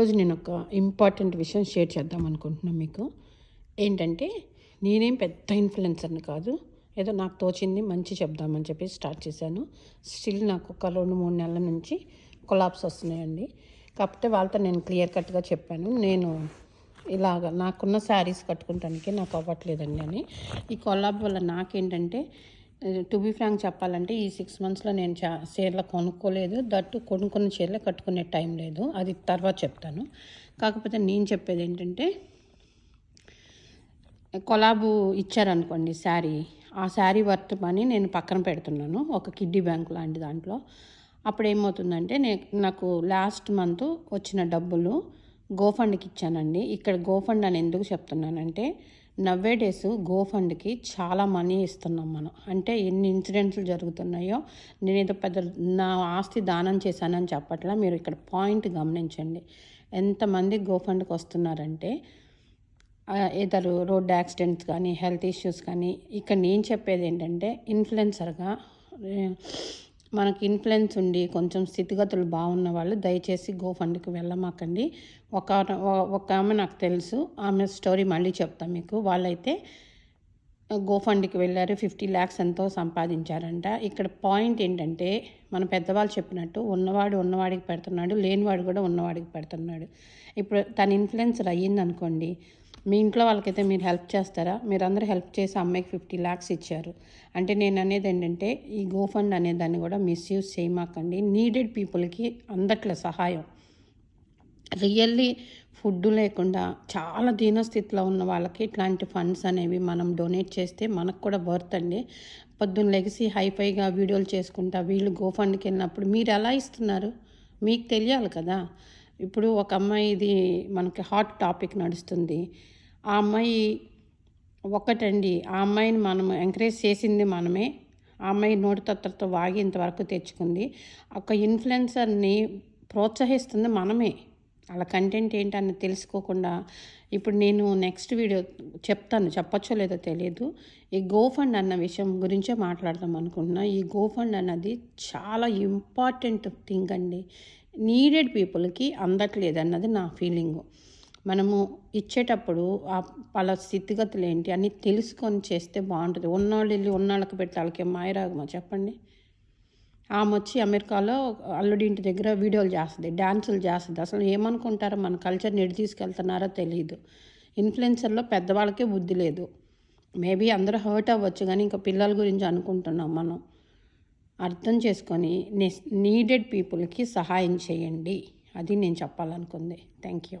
ఈరోజు నేను ఒక ఇంపార్టెంట్ విషయం షేర్ చేద్దాం అనుకుంటున్నాను మీకు. ఏంటంటే నేనేం పెద్ద ఇన్ఫ్లుయెన్సర్ని కాదు. ఏదో నాకు తోచింది మంచి చెప్దామని చెప్పి స్టార్ట్ చేశాను. స్టిల్ నాకు ఒక రెండు మూడు నెలల నుంచి కొలాప్స్ వస్తున్నాయండి. కాకపోతే వాళ్ళతో నేను క్లియర్ కట్గా చెప్పాను. నేను ఇలాగ నాకున్న శారీస్ కట్టుకుంటానికి నాకు అవ్వట్లేదండి అని. ఈ కొలాబ్ వల్ల నాకేంటంటే టు బీ ఫ్రాంక్ చెప్పాలంటే ఈ సిక్స్ మంత్స్లో నేను చా చీరలు కొనుక్కోలేదు. దట్టు కొనుక్కున్న చీరలు కట్టుకునే టైం లేదు. అది తర్వాత చెప్తాను. కాకపోతే నేను చెప్పేది ఏంటంటే కొలాబు ఇచ్చారనుకోండి శారీ ఆ శారీ వర్త్ పని నేను పక్కన పెడుతున్నాను ఒక కిడ్డీ బ్యాంక్ లాంటి దాంట్లో. అప్పుడు ఏమవుతుందంటే నే నాకు లాస్ట్ మంత్ వచ్చిన డబ్బులు గోఫండ్కి ఇచ్చానండి. ఇక్కడ గోఫండ్ అని ఎందుకు చెప్తున్నానంటే నవ్వే డేస్ గోఫండ్కి చాలా మనీ ఇస్తున్నాం మనం. అంటే ఎన్ని ఇన్సిడెంట్స్లు జరుగుతున్నాయో నేను ఏదో పెద్ద నా ఆస్తి దానం చేశానని చెప్పట్లా మీరు ఇక్కడ పాయింట్ గమనించండి. ఎంతమంది గో ఫండ్కి వస్తున్నారంటే ఇతరు రోడ్ యాక్సిడెంట్స్ కానీ హెల్త్ ఇష్యూస్ కానీ ఇక్కడ నేను చెప్పేది ఏంటంటే ఇన్ఫ్లుయెన్సర్గా మనకి ఇన్ఫ్లుయెన్స్ ఉండి కొంచెం స్థితిగతులు బాగున్న వాళ్ళు దయచేసి గోఫండ్కి వెళ్ళమాకండి. ఒక ఒక ఆమె నాకు తెలుసు. ఆమె స్టోరీ మళ్ళీ చెప్తాను మీకు. వాళ్ళైతే గో ఫండ్కి వెళ్ళారు. ఫిఫ్టీ ల్యాక్స్ ఎంతో సంపాదించారంట. ఇక్కడ పాయింట్ ఏంటంటే మన పెద్దవాళ్ళు చెప్పినట్టు ఉన్నవాడు ఉన్నవాడికి పెడుతున్నాడు లేనివాడు కూడా ఉన్నవాడికి పెడుతున్నాడు. ఇప్పుడు తన ఇన్ఫ్లుయెన్సర్ అయ్యిందనుకోండి మీ ఇంట్లో వాళ్ళకైతే మీరు హెల్ప్ చేస్తారా? మీరందరూ హెల్ప్ చేసి అమ్మాయికి ఫిఫ్టీ ల్యాక్స్ ఇచ్చారు. అంటే నేను అనేది ఏంటంటే ఈ గోఫండ్ అనే దాన్ని కూడా మిస్యూజ్ చేయమాకండి. నీడెడ్ పీపుల్కి అందట్ల సహాయం. రియల్లీ ఫుడ్ లేకుండా చాలా దీనస్థితిలో ఉన్న వాళ్ళకి ఇట్లాంటి ఫండ్స్ అనేవి మనం డొనేట్ చేస్తే మనకు కూడా వర్త్ అండి. పొద్దున్న లెగిసి హైఫైగా వీడియోలు చేసుకుంటా వీళ్ళు గోఫండ్కి వెళ్ళినప్పుడు మీరు ఎలా ఇస్తున్నారు? మీకు తెలియాలి కదా. ఇప్పుడు ఒక అమ్మాయి ఇది మనకి హాట్ టాపిక్ నడుస్తుంది. ఆ అమ్మాయి ఒకటండి. ఆ అమ్మాయిని మనం ఎంకరేజ్ చేసింది మనమే. ఆ అమ్మాయి నోటితత్వతో వాగి ఇంతవరకు తెచ్చుకుంది. ఒక ఇన్ఫ్లుయెన్సర్ని ప్రోత్సహిస్తుంది మనమే. వాళ్ళ కంటెంట్ ఏంటని తెలుసుకోకుండా ఇప్పుడు నేను నెక్స్ట్ వీడియో చెప్తాను. చెప్పచ్చో లేదో తెలియదు ఈ గోఫండ్ అన్న విషయం గురించే మాట్లాడదాం అనుకుంటున్నా. ఈ గోఫండ్ అన్నది చాలా ఇంపార్టెంట్ థింగ్ అండి. నీడెడ్ పీపుల్కి అందట్లేదు అన్నది నా ఫీలింగు మనము ఇచ్చేటప్పుడు వాళ్ళ స్థితిగతులు ఏంటి అన్నీ తెలుసుకొని చేస్తే బాగుంటుంది. ఉన్నవాళ్ళు వెళ్ళి ఉన్నవాళ్ళకి పెట్టి వాళ్ళకి మాయరాగమా చెప్పండి. ఆమె వచ్చి అమెరికాలో అల్లుడి ఇంటి దగ్గర వీడియోలు చేస్తుంది డ్యాన్సులు చేస్తుంది. అసలు ఏమనుకుంటారో మన కల్చర్ని ఎడి తీసుకెళ్తున్నారో తెలియదు ఇన్ఫ్లుయెన్సర్లో పెద్దవాళ్ళకే బుద్ధి లేదు. మేబీ అందరూ హర్ట్ అవ్వచ్చు కానీ ఇంకా పిల్లల గురించి అనుకుంటున్నాం మనం. అర్థం చేసుకొని నీడెడ్ పీపుల్కి సహాయం చేయండి. అది నేను చెప్పాలనుకుంది. Thank you